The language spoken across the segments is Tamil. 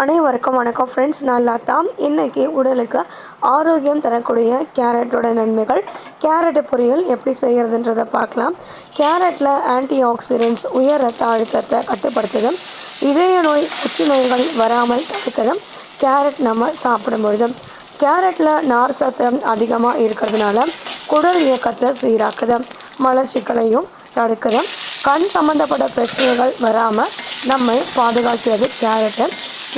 அனைவருக்கும் வணக்கம் ஃப்ரெண்ட்ஸ் நல்லா தான் இன்றைக்கி உடலுக்கு ஆரோக்கியம் தரக்கூடிய கேரட்டோட நன்மைகள். கேரட்டு பொரியல் எப்படி செய்கிறதுன்றதை பார்க்கலாம். கேரட்டில் ஆன்டி ஆக்சிடென்ட்ஸ் உயர் ரத்த அழுத்தத்தை கட்டுப்படுத்துது இதய நோய் புற்றுநோய்கள் வராமல் தடுக்குது கேரட் நம்ம சாப்பிடும்பொழுது கேரட்டில் நார் சத்தம் அதிகமாக இருக்கிறதுனால குடல் இயக்கத்தை சீராக்குது மலர்ச்சிக்கலையும் தடுக்குது கண் சம்மந்தப்பட்ட பிரச்சனைகள் வராமல் நம்மை பாதுகாக்கிறது கேரட்டு.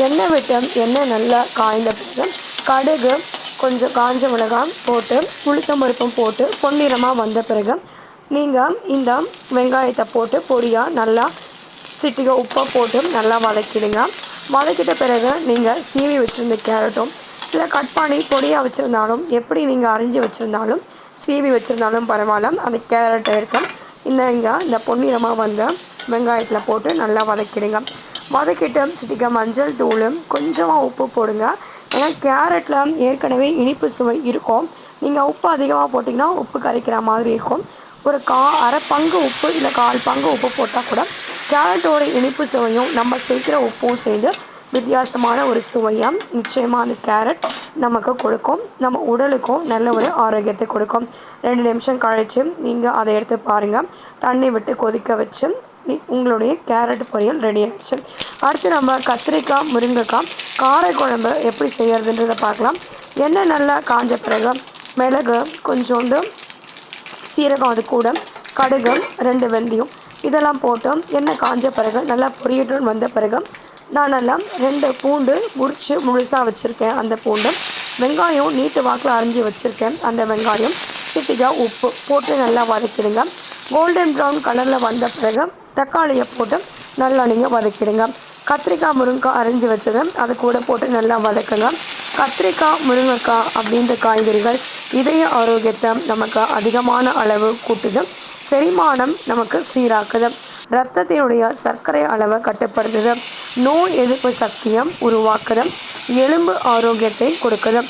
எண்ணெய் விட்டு எண்ணெய் நல்லா காய்ந்த பிறகு கடுகு கொஞ்சம் காஞ்ச மிளகாய் போட்டு உளுத்தம் பருப்பும் போட்டு பொன்னிறமாக வந்த பிறகு நீங்கள் இந்த வெங்காயத்தை போட்டு பொடியாக நல்லா சிட்டிகை உப்பை போட்டு நல்லா வதக்கிடுங்க. வதக்கிட்ட பிறகு நீங்கள் சீவி வச்சுருந்த கேரட்டும் இல்லை கட் பண்ணி பொடியாக வச்சுருந்தாலும் எப்படி நீங்கள் அரிஞ்சு வச்சுருந்தாலும் சீவி வச்சுருந்தாலும் பரவாயில்ல. அந்த கேரட்டை எடுத்து இந்த இங்கே இந்த பொன்னிறமாக வந்த வெங்காயத்தில் போட்டு நல்லா வதக்கிடுங்க. வதக்கிட்டு சிட்டிக்க மஞ்சள் தூளும் கொஞ்சமாக உப்பு போடுங்க. ஏன்னா கேரட்டில் ஏற்கனவே இனிப்பு சுவை இருக்கும். நீங்கள் உப்பு அதிகமாக போட்டிங்கன்னா உப்பு கரைக்கிற மாதிரி இருக்கும். ஒரு கா அரை பங்கு உப்பு இல்லை கால் பங்கு உப்பு போட்டால் கூட கேரட்டோட இனிப்பு சுவையும் நம்ம சேர்க்குற உப்பும் சேர்ந்து வித்தியாசமான ஒரு சுவையாக நிச்சயமாக அந்த கேரட் நமக்கு கொடுக்கும். நம்ம உடலுக்கும் நல்ல ஒரு ஆரோக்கியத்தை கொடுக்கும். ரெண்டு நிமிஷம் கழித்து நீங்கள் அதை எடுத்து பாருங்கள் தண்ணி விட்டு கொதிக்க வச்சு உங்களுடைய கேரட் பொரியல் ரெடி ஆகிடுச்சு அடுத்து நம்ம கத்திரிக்காய் முருங்கைக்காய் காரை குழம்பு எப்படி செய்கிறதுன்றதை பார்க்கலாம். எண்ணெய் நல்லா காஞ்ச பிறகு மிளகு கொஞ்சோண்டு சீரகம் அது கூட கடுகு ரெண்டு வெந்தயம் இதெல்லாம் போட்டு எண்ணெய் காஞ்ச பிறகு நல்லா பொரியட்டு வந்த பிறகு நான் நல்லா ரெண்டு பூண்டு முறித்து முழுசாக வச்சுருக்கேன். அந்த பூண்டு வெங்காயம் நீட்டு வாக்கில் அரிஞ்சு வச்சுருக்கேன். அந்த வெங்காயம் சிட்டிக்காய் உப்பு போட்டு நல்லா வதக்கிடுங்க. கோல்டன் ப்ரௌன் கலரில் வந்த பிறகு தக்காளியை போட்டு நல்லா நீங்கள் வதக்கிடுங்க. கத்திரிக்காய் முருங்கைக்காய் அரைஞ்சி வச்சது. அது கூட போட்டு நல்லா வதக்குங்க. கத்திரிக்காய் முருங்கைக்காய் அப்படின்ற காய்கறிகள் இதய ஆரோக்கியத்தை நமக்கு அதிகமான அளவு கூட்டுது. செரிமானம் நமக்கு சீராக்குது. ரத்தத்தினுடைய சர்க்கரை அளவை கட்டுப்படுத்துது. நோய் எதிர்ப்பு சக்தியும் உருவாக்குது. எலும்பு ஆரோக்கியத்தை கொடுக்குது.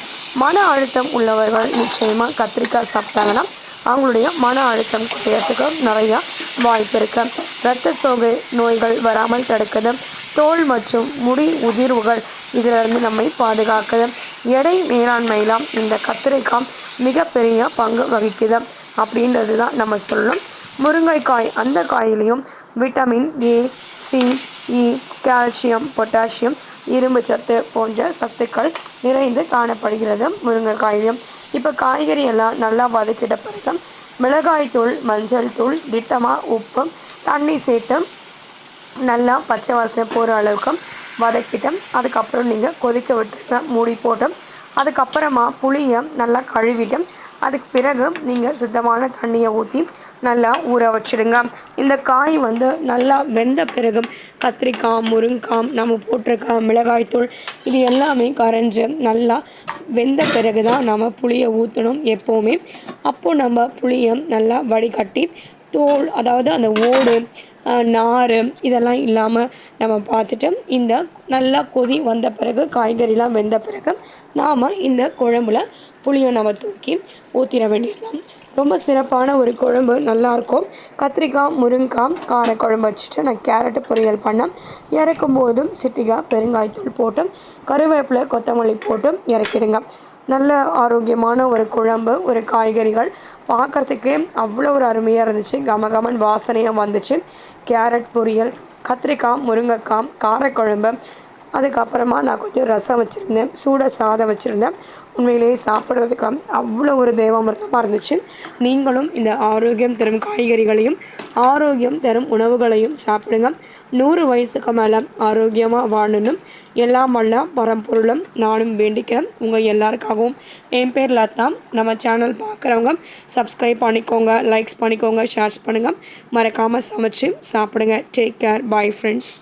மன அழுத்தம் உள்ளவர்கள் நிச்சயமாக கத்திரிக்காய் சாப்பிட்டாங்கன்னா அவங்களுடைய மன அழுத்தம் குறையறதுக்கு நிறையா வாய்ப்பு இருக்குது இரத்த சோகை நோய்கள் வராமல் தடுக்குது தோல் மற்றும் முடி உதிர்வுகள் இதிலிருந்து நம்மை பாதுகாக்குது எடை மேலாண்மையெல்லாம் இந்த கத்திரிக்காய் மிகப்பெரிய பங்கு வகிக்குது. அப்படின்றது தான் நம்ம சொல்லணும். முருங்கைக்காய் அந்த காயிலையும் vitamin A C E calcium potassium இரும்பு சத்து போன்ற சத்துக்கள் நிறைந்து காணப்படுகிறது முருங்கைக்காயிலையும். இப்போ காய்கறி எல்லாம் நல்லா வதக்கிட்ட பிறகு மிளகாய் தூள் மஞ்சள் தூள் திட்டமாக உப்பு தண்ணி சேர்த்து நல்லா பச்சை வாசனை போகிற அளவுக்கு வதக்கிட்டோம். அதுக்கப்புறம் நீங்கள் கொதிக்க விட்டுருங்க மூடி போட்டோம். அதுக்கப்புறமா புளியை நல்லா கழுவிட்டோம். அதுக்கு பிறகு நீங்கள் சுத்தமான தண்ணியை ஊற்றி நல்லா ஊற வச்சுடுங்க. இந்த காய் வந்து நல்லா வெந்த பிறகு கத்திரிக்காய் முருங்காய் நம்ம போட்டிருக்க மிளகாய்த்தூள் இது எல்லாமே கரைஞ்சி நல்லா வெந்த பிறகு தான் நம்ம புளியை ஊற்றணும் எப்போவுமே. அப்போது நம்ம புளியை நல்லா வடிகட்டி தோல் அதாவது அந்த ஓடு நார் இதெல்லாம் இல்லாமல் நம்ம பார்த்துட்டு இந்த நல்லா கொதி வந்த பிறகு காய்கறிலாம் வெந்த பிறகு நாம் இந்த குழம்புல புளியை நம்ம தூக்கி ஊற்றிட வேண்டியதுதான். ரொம்ப சிறப்பான ஒரு குழம்பு நல்லாயிருக்கும் கத்திரிக்காய் முருங்காய் கார குழம்பு வச்சுட்டு நான் கேரட்டு பொரியல் பண்ணேன். இறக்கும் போதும் சிட்டிக்காய் பெருங்காயத்தூள் போட்டும் கருவேப்பிலை கொத்தமல்லி போட்டும் இறக்கிடுங்க. நல்ல ஆரோக்கியமான ஒரு குழம்பு ஒரு காய்கறிகள். பார்க்குறதுக்கு அவ்வளோ ஒரு அருமையாக இருந்துச்சு. கமகமன் வாசனையாக வந்துச்சு. கேரட் பொரியல் கத்திரிக்காய் முருங்கைக்காய் காரக்குழம்பு அதுக்கப்புறமா நான் கொஞ்சம் ரசம் வச்சுருந்தேன் சூட சாதம் வச்சுருந்தேன். உண்மையிலேயே சாப்பிட்றதுக்கு அவ்வளோ ஒரு தேவாமிர்தமாக இருந்துச்சு. நீங்களும் இந்த ஆரோக்கியம் தரும் காய்கறிகளையும் ஆரோக்கியம் தரும் உணவுகளையும் சாப்பிடுங்க. நூறு வயசுக்கு மேலே ஆரோக்கியமாக வாழணும். எல்லாம் வல்ல பரம்பொருளும் நானும் வேண்டிக்கிறேன். உங்கள் எல்லாருக்காகவும். என் பேர் லதா. நம்ம சேனல் பார்க்குறவங்க சப்ஸ்கிரைப் பண்ணிக்கோங்க லைக்ஸ் பண்ணிக்கோங்க ஷேர்ஸ் பண்ணுங்கள் மறக்காமல் சமைச்சு சாப்பிடுங்க. Take care bye friends